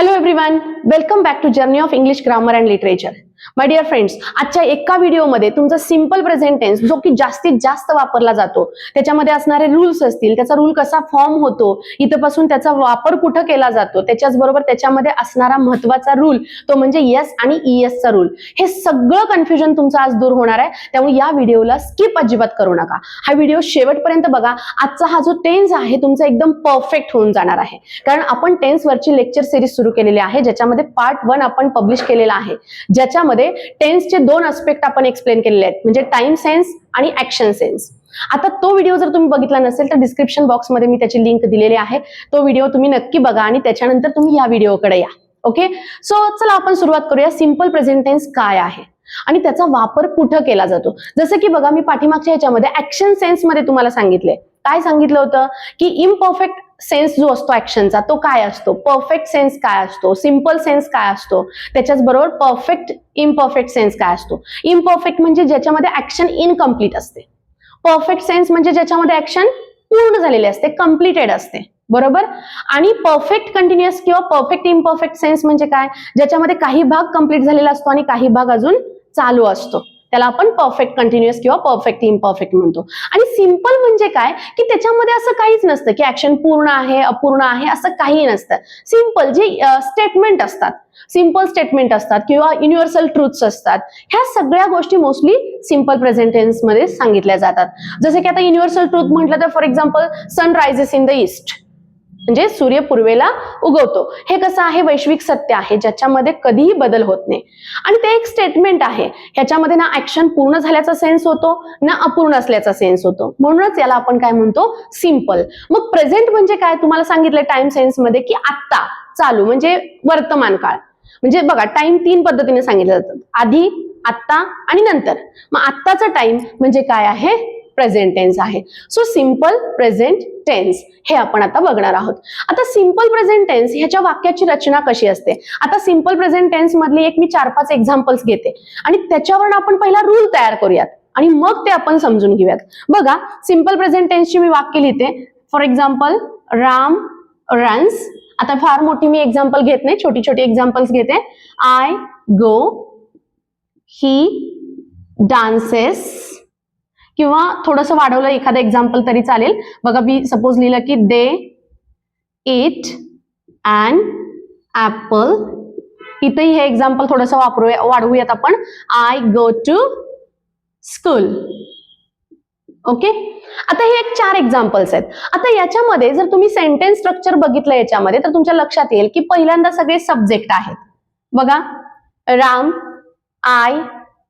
Hello everyone, welcome back to Journey of English Grammar and Literature. My dear friends आजच्या एका व्हिडिओमध्ये तुमचा simple present tense जो की जास्तीत जास्त वापरला जातो त्याच्यामध्ये असणारे रूल्स असतील त्याचा रूल कसा फॉर्म होतो इथपासून त्याचा वापर कुठं केला जातो त्याच्याच बरोबर त्याच्यामध्ये असणारा महत्त्वाचा रूल तो म्हणजे येस आणि ईएसचा चा रूल हे सगळं कन्फ्युजन तुमचं आज दूर होणार आहे त्यामुळे या व्हिडिओला स्किप अजिबात करू नका. हा व्हिडिओ शेवटपर्यंत बघा आजचा हा जो टेन्स आहे तुमचा एकदम परफेक्ट होऊन जाणार आहे. कारण आपण टेन्स वरची लेक्चर सिरीज सुरू केलेली आहे ज्याच्यामध्ये पार्ट वन आपण पब्लिश केलेला आहे. ज्याच्यामध्ये टेन्सचे दोन आस्पेक्ट आपण एक्सप्लेन केलेले आहेत. म्हणजे टाइम सेन्स आणि ऍक्शन सेन्स आता तो व्हिडिओ जर तुम्ही बघितला नसेल तर डिस्क्रिप्शन बॉक्समध्ये मी त्याची लिंक दिलेली आहे. तो व्हिडिओ तुम्ही नक्की बघा आणि त्याच्यानंतर तुम्ही या व्हिडिओकडे या. ओके सो चला आपण सुरुवात करूया. सिंपल प्रेझेंट टेन्स काय आहे? आणि त्याचा वापर कुठं केला जातो? जसं की बघा मी पाठीमागच्या ह्याच्यामध्ये ऍक्शन सेन्समध्ये तुम्हाला सांगितले काय सांगितलं होतं? की इम्परफेक्ट सेन्स जो असतो ऍक्शनचा तो काय असतो? परफेक्ट सेन्स काय असतो? सिंपल सेन्स काय असतो? त्याच्याच बरोबर परफेक्ट इम्परफेक्ट सेन्स काय असतो? इम्परफेक्ट म्हणजे ज्याच्यामध्ये ऍक्शन इनकम्प्लीट असते. परफेक्ट सेन्स म्हणजे ज्याच्यामध्ये ऍक्शन पूर्ण झालेले असते कम्प्लिटेड असते. बरोबर? आणि परफेक्ट कंटिन्युअस किंवा परफेक्ट इम्परफेक्ट सेन्स म्हणजे काय? ज्याच्यामध्ये काही भाग कंप्लीट झालेला असतो आणि काही भाग अजून चालू असतो. त्याला आपण परफेक्ट कंटिन्युअस किंवा परफेक्ट इम्परफेक्ट म्हणतो. आणि सिंपल म्हणजे काय? की त्याच्यामध्ये असं काहीच नसतं की ऍक्शन पूर्ण आहे अपूर्ण आहे असं काही नसतं. सिंपल जे स्टेटमेंट असतात. सिंपल स्टेटमेंट असतात किंवा युनिव्हर्सल ट्रुथ्स असतात. ह्या सगळ्या गोष्टी मोस्टली सिंपल प्रेझेंटेन्समध्ये सांगितल्या जातात. जसे की आता युनिव्हर्सल ट्रुथ म्हटलं तर for example sun rises in the east म्हणजे सूर्य पूर्वेला उगवतो. हे कसं आहे? वैश्विक सत्य आहे ज्याच्यामध्ये कधीही बदल होत नाही. आणि ते एक स्टेटमेंट आहे. ह्याच्यामध्ये ना ऍक्शन पूर्ण झाल्याचा सेन्स होतो ना अपूर्ण असल्याचा सेन्स होतो. म्हणूनच याला आपण काय म्हणतो? सिंपल मग प्रेझेंट म्हणजे काय? तुम्हाला सांगितलं टाइम सेन्समध्ये की आत्ता चालू म्हणजे वर्तमान काळ. म्हणजे बघा टाइम तीन पद्धतीने सांगितलं जातं. आधी आत्ता आणि नंतर. मग आत्ताचा टाइम म्हणजे काय आहे? प्रेझेंट टेन्स आहे. सो सिंपल प्रेझेंट टेन्स हे आपण आता बघणार आहोत. आता सिंपल प्रेझेंट टेन्स ह्याच्या वाक्याची रचना कशी असते? आता सिंपल प्रेझेंट टेन्स मधली एक मी चार पाच एक्झाम्पल्स घेते. आणि त्याच्यावर आपण पहिला रूल तयार करूयात. आणि मग ते आपण समजून घेऊयात. बघा सिंपल प्रेझेंट टेन्सची मी वाक्य लिहिते. फॉर एक्झाम्पल राम रन्स आता फार मोठी मी एक्झाम्पल घेत नाही छोटी छोटी एक्झाम्पल्स घेते. आय गो ही डान्सेस किंवा थोडंसं वाढवलं एखादं एक्झाम्पल तरी चालेल. बघा मी सपोज लिहिलं की दे इट अँड ॲपल इथंही हे एक्झाम्पल थोडंसं वापरूया वाढवूयात आपण. I go to school okay आता हे एक चार एक्झाम्पल्स आहेत. आता याच्यामध्ये जर तुम्ही सेंटेन्स स्ट्रक्चर बघितलं याच्यामध्ये तर तुमच्या लक्षात येईल की पहिल्यांदा सगळे सब्जेक्ट आहेत. बघा राम आय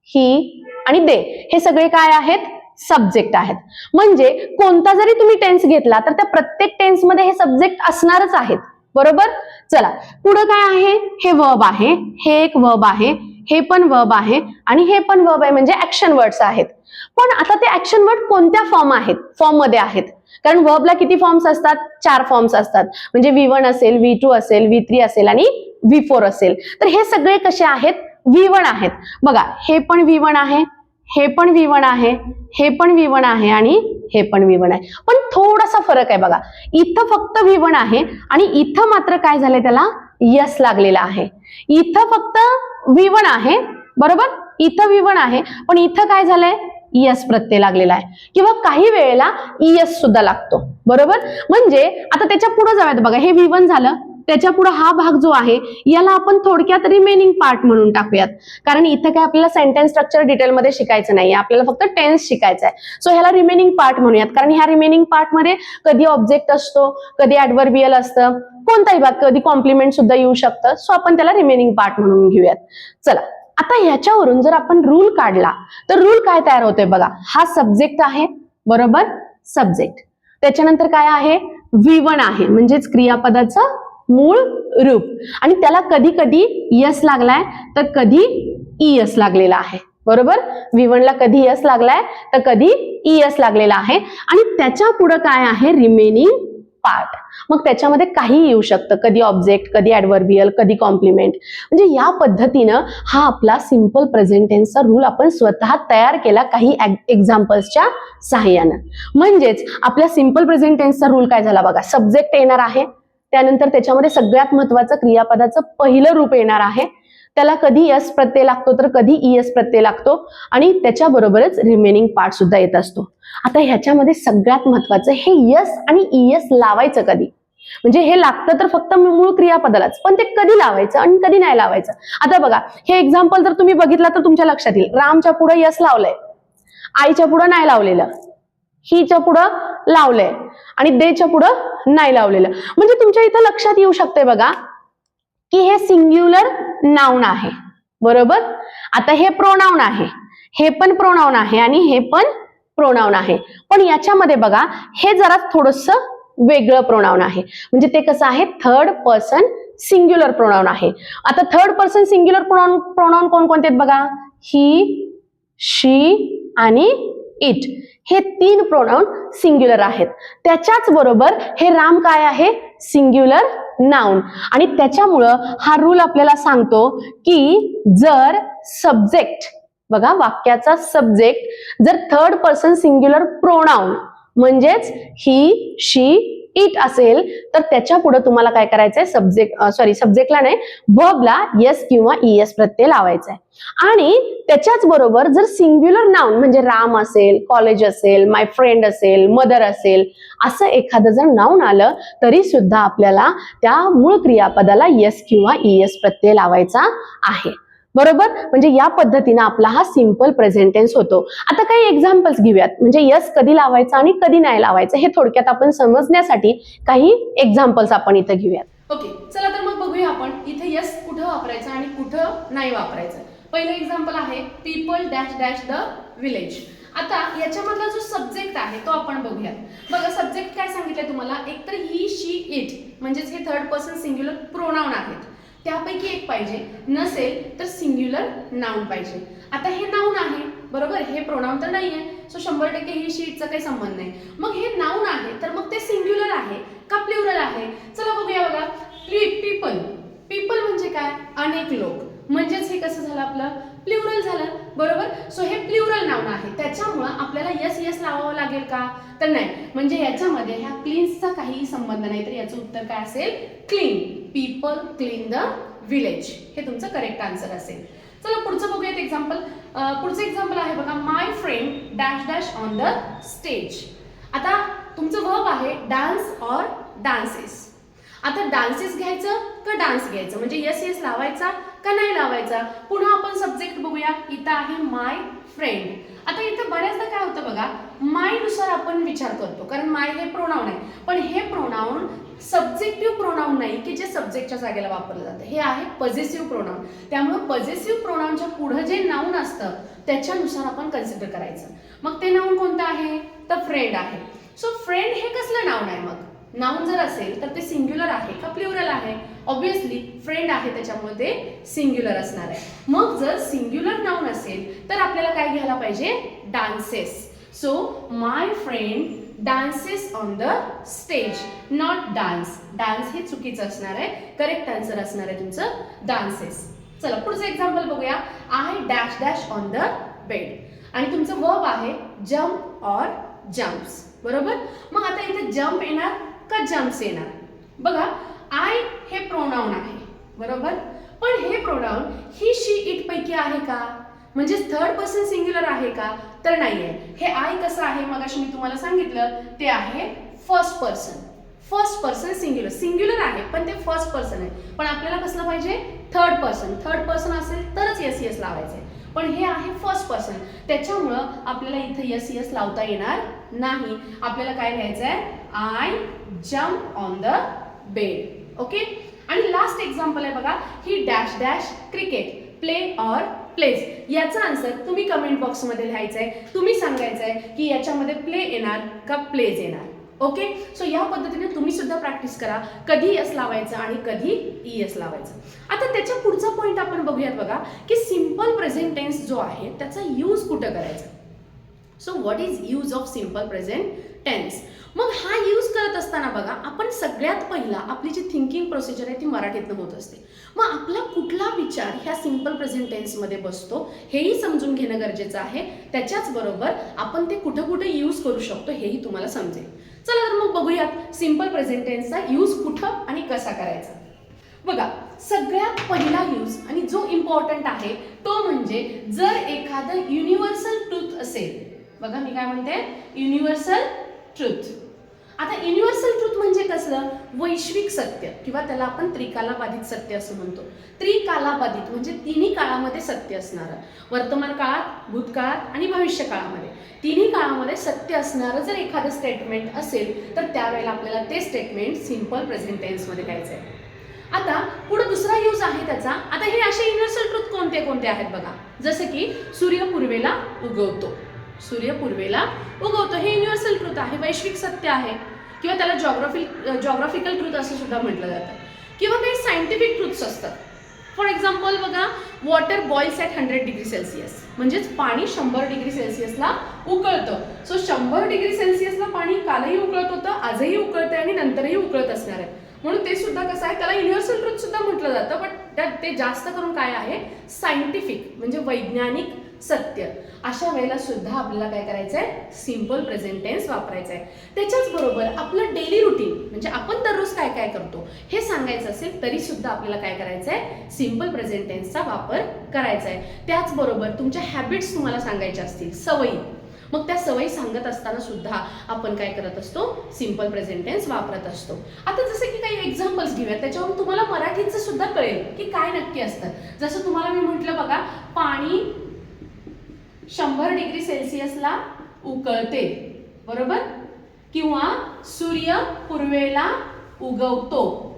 ही आणि दे हे सगळे काय आहेत? सब्जेक्ट आहेत. म्हणजे कोणता जरी तुम्ही टेन्स घेतला तर त्या प्रत्येक टेन्समध्ये हे सब्जेक्ट असणारच आहेत. बरोबर? चला. पुढं काय आहे? हे वर्ब आहे. हे एक वर्ब आहे. हे पण वर्ब आहे. आणि हे पण वर्ब आहे. म्हणजे ऍक्शन वर्ड्स आहेत. पण आता ते ऍक्शन वर्ड कोणत्या फॉर्म आहेत? फॉर्ममध्ये आहेत. कारण वर्बला किती फॉर्म्स असतात? चार फॉर्म्स असतात. म्हणजे व्ही वन असेल व्ही टू असेल व्ही थ्री असेल आणि व्ही फोर असेल. तर हे सगळे कसे आहेत? व्ही वन आहेत. बघा हे पण व्ही वन आहे. हे पण व्ही वन आहे हे पण व्ही वन आहे आणि हे पण व्ही वन आहे. पण थोडासा फरक आहे बघा. इथं फक्त व्ही वन आहे आणि इथं मात्र काय झालंय त्याला? यस लागलेला आहे. इथं फक्त व्ही वन आहे बरोबर? इथं व्ही वन आहे. पण इथं काय झालंय? यस प्रत्यय लागलेला आहे. किंवा काही वेळेला ईएस सुद्धा लागतो. बरोबर? म्हणजे आता त्याच्या पुढे जाऊयात बघा. हे व्ही वन झालं. त्याच्या पुढे हा भाग जो आहे याला आपण थोडक्यात रिमेनिंग पार्ट म्हणून टाकूयात. कारण इथं काय आपल्याला सेंटेन्स स्ट्रक्चर डिटेलमध्ये शिकायचं नाही आपल्याला फक्त टेन्स शिकायचं आहे. सो ह्याला रिमेनिंग पार्ट म्हणूयात. कारण ह्या रिमेनिंग पार्टमध्ये कधी ऑब्जेक्ट असतो कधी ऍडवर्बियल असतं कोणताही भाग कधी कॉम्प्लिमेंट सुद्धा येऊ शकतं. सो आपण त्याला रिमेनिंग पार्ट म्हणून घेऊयात. चला. आता ह्याच्यावरून जर आपण रूल काढला तर रूल काय तयार होतोय बघा. हा सब्जेक्ट आहे बरोबर? सब्जेक्ट त्याच्यानंतर काय आहे? व्ही वन आहे. म्हणजेच क्रियापदाचं मूळ रूप. आणि त्याला कधी कधी यस लागलाय तर कधी ई यस लागलेला आहे. बरोबर? विवनला कधी यस लागलाय तर कधी ई यस लागलेला आहे. आणि त्याच्या पुढं काय आहे? रिमेनिंग पार्ट मग त्याच्यामध्ये काही येऊ शकतं. कधी ऑब्जेक्ट कधी ऍडवर्बियल कधी कॉम्प्लिमेंट म्हणजे या पद्धतीनं हा आपला सिंपल प्रेझेंटेन्सचा रूल आपण स्वतः तयार केला काही एक्झाम्पल्सच्या सहाय्यानं. म्हणजेच आपल्या सिंपल प्रेझेंटेन्सचा रूल काय झाला बघा? सब्जेक्ट येणार आहे. त्यानंतर त्याच्यामध्ये सगळ्यात महत्वाचं क्रियापदाचं पहिलं रूप येणार आहे. त्याला कधी यस प्रत्यय लागतो तर कधी ईएस प्रत्यय लागतो आणि त्याच्याबरोबरच रिमेनिंग पार्ट सुद्धा येत असतो. आता ह्याच्यामध्ये सगळ्यात महत्वाचं हे यस आणि ई एस लावायचं कधी? म्हणजे हे लागतं तर फक्त मूळ क्रियापदालाच पण ते कधी लावायचं आणि कधी नाही लावायचं? आता बघा हे एक्झाम्पल जर तुम्ही बघितला तर तुमच्या लक्षात येईल. रामच्या पुढे यस लावलंय. आईच्या पुढं नाही लावलेलं. हिच्या पुढं लावलंय आणि देच्या पुढं नाही लावलेलं. म्हणजे तुमच्या इथं लक्षात येऊ शकते बघा की हे सिंग्युलर नाऊन आहे. बरोबर? आता हे प्रोनाऊन आहे. हे पण प्रोनाऊन आहे आणि हे पण प्रोनाऊन आहे. पण याच्यामध्ये बघा हे जरा थोडस वेगळं प्रोनाऊन आहे. म्हणजे ते कसं आहे? थर्ड पर्सन सिंग्युलर प्रोनाऊन आहे. आता third person singular pronoun pronoun कोणकोणते आहेत बघा? ही शी आणि इट हे तीन प्रोनाऊन सिंग्युलर आहेत. त्याच्याच बरोबर हे राम काय आहे? सिंग्युलर नाऊन आणि त्याच्यामुळं हा रूल आपल्याला सांगतो की जर सब्जेक्ट बघा वाक्याचा सब्जेक्ट जर थर्ड पर्सन सिंग्युलर प्रोनाऊन म्हणजेच ही शी इट असेल तर त्याच्या पुढे तुम्हाला काय करायचंय? सब्जेक्ट सॉरी सब्जेक्टला नाही वर्बला येस किंवा ईएस प्रत्यय लावायचा आहे आणि त्याच्याच बरोबर जर सिंग्युलर नाऊन म्हणजे राम असेल कॉलेज असेल माय फ्रेंड असेल मदर असेल असं एखादं जर नाऊन आलं तरी सुद्धा आपल्याला त्या मूळ क्रियापदाला येस किंवा ईएस प्रत्यय लावायचा आहे. बरोबर? म्हणजे या पद्धतीनं आपला हा सिंपल प्रेझेंट टेन्स होतो. आता काही एक्झाम्पल्स घेऊयात. म्हणजे यस कधी लावायचं आणि कधी नाही लावायचं हे थोडक्यात आपण समजण्यासाठी काही एक्झाम्पल्स आपण इथं घेऊयात. ओके चला तर मग बघूया आपण इथे यस कुठं वापरायचं आणि कुठं नाही वापरायचं. पहिलं एक्झाम्पल आहे people dash dash the village आता याच्यामधला जो सब्जेक्ट आहे तो आपण बघूयात. बघा सब्जेक्ट काय सांगितलंय तुम्हाला? एकतर ही शी इट म्हणजेच हे थर्ड पर्सन सिंग्युलर प्रोनाऊन आहेत. त्यापैकी एक पाहिजे. नसेल तर सिंग्युलर नाऊन पाहिजे. आता हे नाऊन आहे बरोबर? हे प्रोनाऊन तर नाही आहे सो शंभर टक्के ही शीटचा काही संबंध नाही. मग हे नाऊन आहे तर मग ते सिंग्युलर आहे का प्ल्युरल आहे? चला बघूया बघा. पीपल पीपल म्हणजे काय? अनेक लोक. म्हणजेच हे कसं झालं आपलं? प्ल्युरल झालं. बरोबर? सो हे प्ल्युरल नाऊन आहे. त्याच्यामुळं आपल्याला यस यस लावावं लागेल का? तर नाही. म्हणजे याच्यामध्ये ह्या क्लीन्सचा काहीही संबंध नाही. तर याचं उत्तर काय असेल? Clean people clean the village हे तुमचं करेक्ट आन्सर असेल. चला पुढचं बघूयात एक्झाम्पल पुढचं एक्झाम्पल आहे बघा my friend dash dash on the stage आता तुमचं वर्ब आहे डान्स ऑर डान्सेस आता डान्सेस घ्यायचं का डान्स घ्यायचं? म्हणजे यस यस लावायचा का नाही लावायचा? पुन्हा आपण सब्जेक्ट बघूया. इथं आहे माय फ्रेंड आता इथं बऱ्याचदा काय होतं बघा मायनुसार आपण विचार करतो. कारण माय हे प्रोनाऊन आहे. पण हे प्रोनाऊन सब्जेक्टिव्ह प्रोनाऊन नाही की जे सब्जेक्टच्या जागेला वापरलं जातं. हे आहे पॉझिटिव्ह प्रोनाऊन त्यामुळे पॉझिटिव्ह प्रोनाऊनच्या पुढं जे नाऊन असतं त्याच्यानुसार आपण कन्सिडर करायचं. मग ते नाऊन कोणतं आहे? तर फ्रेंड आहे. सो फ्रेंड हे कसलं नाऊन आहे मग? नाऊन जर असेल तर ते सिंग्युलर आहे का प्ल्युरल आहे? ऑब्विसली फ्रेंड आहे त्याच्यामुळे ते सिंग्युलर असणार आहे. मग जर सिंग्युलर नाऊन असेल तर आपल्याला काय घ्यायला पाहिजे? Dances so my friend dances on the stage not dance dance हे चुकीचं असणार आहे. करेक्ट आन्सर असणार आहे तुमचं डान्सेस चला पुढचं एक्झाम्पल बघूया. I dash dash on the bed आणि तुमचं वर्ब आहे जम्प ऑर जम्प्स बरोबर? मग आता इथे जम्प येणार का जम्प्स येणार? बघा आय हे प्रोनाऊन आहे. बरोबर? पण हे प्रोनाऊन ही शी इट पैकी आहे का? म्हणजे थर्ड पर्सन सिंग्युलर आहे का? तर नाही आहे हे आय कसं आहे? मगाशी मी तुम्हाला सांगितलं ते आहे first person first person singular singular आहे पण ते फर्स्ट पर्सन आहे. पण आपल्याला कसलं पाहिजे? थर्ड पर्सन थर्ड पर्सन असेल तरच यस एस लावायचं. आहे पण हे आहे फर्स्ट पर्सन त्याच्यामुळं आपल्याला इथं यस एस लावता येणार नाही. आपल्याला काय लिहायचं आहे I jump on the bed okay आणि लास्ट एक्झाम्पल आहे बघा. He dash dash cricket play or plays याचा आन्सर तुम्ही कमेंट बॉक्समध्ये लिहायचं आहे तुम्ही सांगायचं आहे की याच्यामध्ये प्ले येणार का प्लेज येणार. ओके सो या पद्धतीने तुम्ही सुद्धा प्रॅक्टिस करा. कधी एस लावायचं आणि कधी ई एस लावायचं. आता त्याच्या पुढचा पॉईंट आपण बघूयात बघा की सिंपल प्रेझेंट टेन्स जो आहे त्याचा यूज कुठं करायचा? So what is use of simple present tense मग हा यूज करत असताना बघा आपण सगळ्यात पहिला आपली जी थिंकिंग प्रोसिजर आहे ती मराठीतनं होत असते. मग आपला कुठला विचार ह्या सिंपल प्रेझेंट टेन्समध्ये बसतो हेही समजून घेणं गरजेचं आहे. त्याच्याच बरोबर आपण ते कुठं कुठं यूज करू शकतो हेही तुम्हाला समजेल. चला तर मग बघूयात सिंपल प्रेझेंट टेन्सचा यूज कुठं आणि कसा करायचा. बघा सगळ्यात पहिला यूज आणि जो इम्पॉर्टंट आहे तो म्हणजे जर एखादं युनिव्हर्सल ट्रूथ असेल. बघा मी काय म्हणते? युनिव्हर्सल ट्रूथ आता युनिव्हर्सल ट्रूथ म्हणजे कसलं? वैश्विक सत्य किंवा त्याला आपण त्रिकालाबाधित सत्य असं म्हणतो. त्रिकालाबाधित म्हणजे तिन्ही काळामध्ये सत्य असणारं. वर्तमान काळात भूतकाळात आणि भविष्य काळामध्ये तिन्ही काळामध्ये सत्य असणारं जर एखादं स्टेटमेंट असेल तर त्यावेळेला आपल्याला ते स्टेटमेंट सिंपल प्रेझेंट टेन्समध्ये द्यायचं आहे आता पुढे दुसरा यूज आहे त्याचा. आता हे असे युनिव्हर्सल ट्रूथ कोणते कोणते आहेत बघा. जसं की सूर्य पूर्वेला उगवतो. सूर्य पूर्वेला उगवतो. हे युनिव्हर्सल ट्रूथ आहे वैश्विक सत्य आहे. किंवा त्याला जॉग्राफी जॉग्राफिकल ट्रूथ असं सुद्धा म्हटलं जातं. किंवा काही सायंटिफिक ट्रूथ्स असतात. फॉर एक्झाम्पल बघा water boils at hundred degree Celsius म्हणजेच पाणी शंभर डिग्री सेल्सिअसला उकळतं. सो शंभर डिग्री सेल्सिअसला पाणी कालही उकळत होतं आजही उकळतंय आणि नंतरही उकळत असणार आहे. म्हणून ते सुद्धा कसं आहे त्याला युनिव्हर्सल ट्रूथ सुद्धा म्हटलं जातं. बट त्यात ते जास्त करून काय आहे? सायंटिफिक म्हणजे वैज्ञानिक सत्य. अशा वेळेला सुद्धा आपल्याला काय करायचं आहे सिंपल प्रेझेंट टेन्स वापरायचं आहे त्याच्याच बरोबर आपलं डेली रुटीन म्हणजे आपण दररोज काय काय करतो हे सांगायचं असेल तरी सुद्धा आपल्याला काय करायचं आहे सिंपल प्रेझेंट टेन्सचा वापर करायचा आहे त्याचबरोबर तुमच्या हॅबिट्स तुम्हाला सांगायच्या असतील सवयी. मग त्या सवयी सांगत असताना सुद्धा आपण काय करत असतो? सिंपल प्रेझेंट टेन्स वापरत असतो. आता जसं की काही एक्झाम्पल्स घेऊया त्याच्यावरून तुम्हाला मराठीचं सुद्धा कळेल की काय नक्की असतं. जसं तुम्हाला मी म्हटलं बघा पाणी शंभर डिग्री सेल्सिअसला उकळते बरोबर? किंवा सूर्य पूर्वेला उगवतो.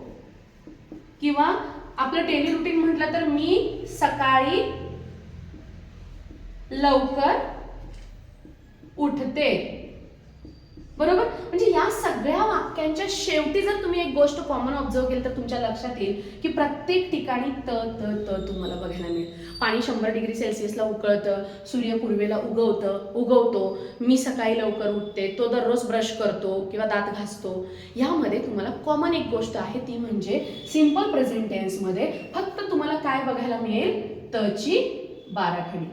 किंवा आपलं डेली रुटीन म्हटलं तर मी सकाळी लवकर उठते. बरोबर? म्हणजे या सगळ्या वाक्यांच्या शेवटी जर तुम्ही एक गोष्ट कॉमन ऑब्झर्व केली तर तुमच्या लक्षात येईल की प्रत्येक ठिकाणी त त त तुम्हाला बघायला मिळेल. पाणी शंभर डिग्री सेल्सिअसला उकळतं सूर्य पूर्वेला उगवतं उगवतो मी सकाळी लवकर उठते तो दररोज ब्रश करतो किंवा दात घासतो. यामध्ये तुम्हाला कॉमन एक गोष्ट आहे ती म्हणजे सिंपल प्रेझेंट टेन्समध्ये फक्त तुम्हाला काय बघायला मिळेल? तची बाराखडी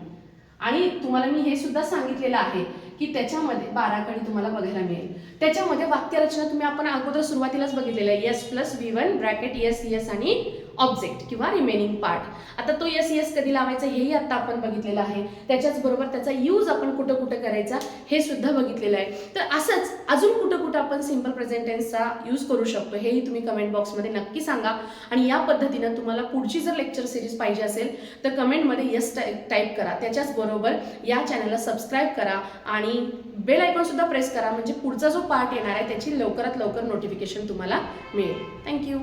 आणि तुम्हाला मी हे सुद्धा सांगितलेलं आहे की त्याच्यामध्ये बाराखडी तुम्हाला बघायला मिळेल. त्याच्यामध्ये वाक्यरचना तुम्ही आपण अगोदर सुरुवातीलाच बघितलेलं आहे. S plus V one bracket S S आणि ऑब्जेक्ट किंवा रिमेनिंग पार्ट आता तो यस यस कधी लावायचा हेही आता आपण बघितलेलं आहे. त्याच्याचबरोबर त्याचा यूज आपण कुठं कुठं करायचा हे सुद्धा बघितलेलं आहे. तर असंच अजून कुठं कुठं आपण सिंपल प्रेझेंटेन्सचा यूज करू शकतो हेही तुम्ही कमेंट बॉक्समध्ये नक्की सांगा. आणि या पद्धतीनं तुम्हाला पुढची जर लेक्चर सिरीज पाहिजे असेल तर कमेंटमध्ये यस टाईप करा. त्याच्याचबरोबर या चॅनलला सबस्क्राईब करा आणि बेल आयकॉनसुद्धा प्रेस करा. म्हणजे पुढचा जो पार्ट येणार आहे त्याची लवकरात लवकर नोटिफिकेशन तुम्हाला मिळेल. थँक्यू